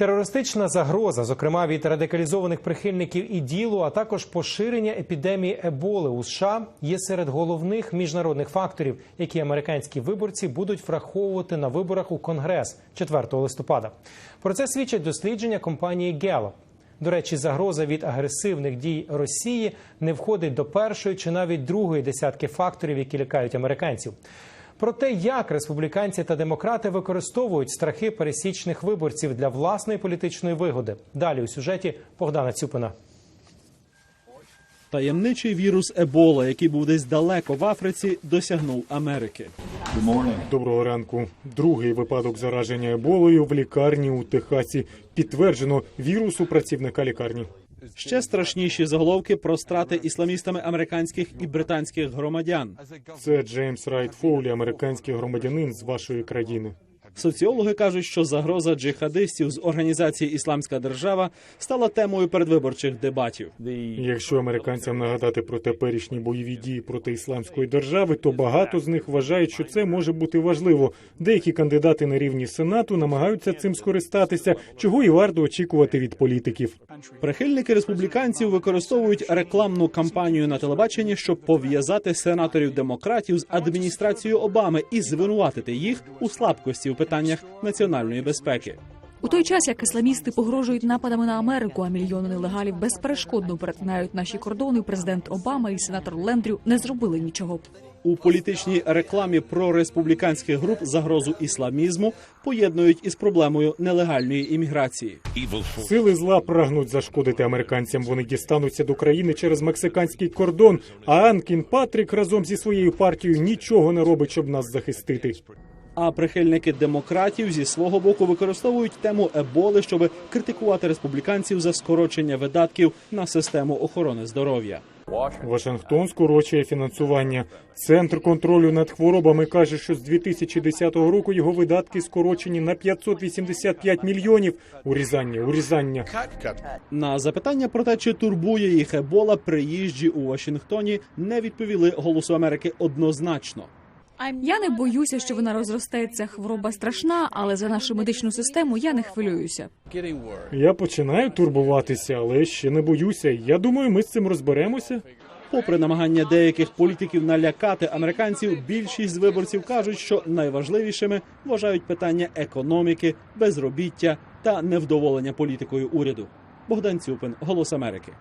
Терористична загроза, зокрема від радикалізованих прихильників іділу, а також поширення епідемії еболи у США, є серед головних міжнародних факторів, які американські виборці будуть враховувати на виборах у Конгрес 4 листопада. Про це свідчать дослідження компанії Gallup. До речі, загроза від агресивних дій Росії не входить до першої чи навіть другої десятки факторів, які лякають американців. Про те, як республіканці та демократи використовують страхи пересічних виборців для власної політичної вигоди. Далі у сюжеті Богдана Цюпина. Таємничий вірус Ебола, який був десь далеко в Африці, досягнув Америки. Доброго ранку. Другий випадок зараження еболою в лікарні у Техасі. Підтверджено вірус у працівника лікарні. Ще страшніші заголовки про страти ісламістами американських і британських громадян. Це Джеймс Райт Фоулі, американський громадянин з вашої країни. Соціологи кажуть, що загроза джихадистів з організації Ісламська держава стала темою передвиборчих дебатів. Якщо американцям нагадати про теперішні бойові дії проти ісламської держави, то багато з них вважають, що це може бути важливо. Деякі кандидати на рівні сенату намагаються цим скористатися, чого і варто очікувати від політиків. Прихильники республіканців використовують рекламну кампанію на телебаченні, щоб пов'язати сенаторів демократів з адміністрацією Обами і звинуватити їх у слабкості питаннях національної безпеки. У той час, як ісламісти погрожують нападами на Америку, а мільйони нелегалів безперешкодно перетинають наші кордони, президент Обама і сенатор Лендрю не зробили нічого. У політичній рекламі про республіканських груп загрозу ісламізму поєднують із проблемою нелегальної імміграції. Сили зла прагнуть зашкодити американцям. Вони дістануться до країни через мексиканський кордон. А Анкін Патрік разом зі своєю партією нічого не робить, щоб нас захистити. А прихильники демократів зі свого боку використовують тему еболи, щоб критикувати республіканців за скорочення видатків на систему охорони здоров'я. Вашингтон скорочує фінансування. Центр контролю над хворобами каже, що з 2010 року його видатки скорочені на 585 мільйонів. Урізання, урізання. На запитання про те, чи турбує їх ебола, приїжджі у Вашингтоні не відповіли голосу Америки однозначно. Я не боюся, що вона розростеться. Хвороба страшна, але за нашу медичну систему я не хвилююся. Я починаю турбуватися, але ще не боюся. Я думаю, ми з цим розберемося. Попри намагання деяких політиків налякати американців, більшість з виборців кажуть, що найважливішими вважають питання економіки, безробіття та невдоволення політикою уряду. Богдан Цюпин, Голос Америки.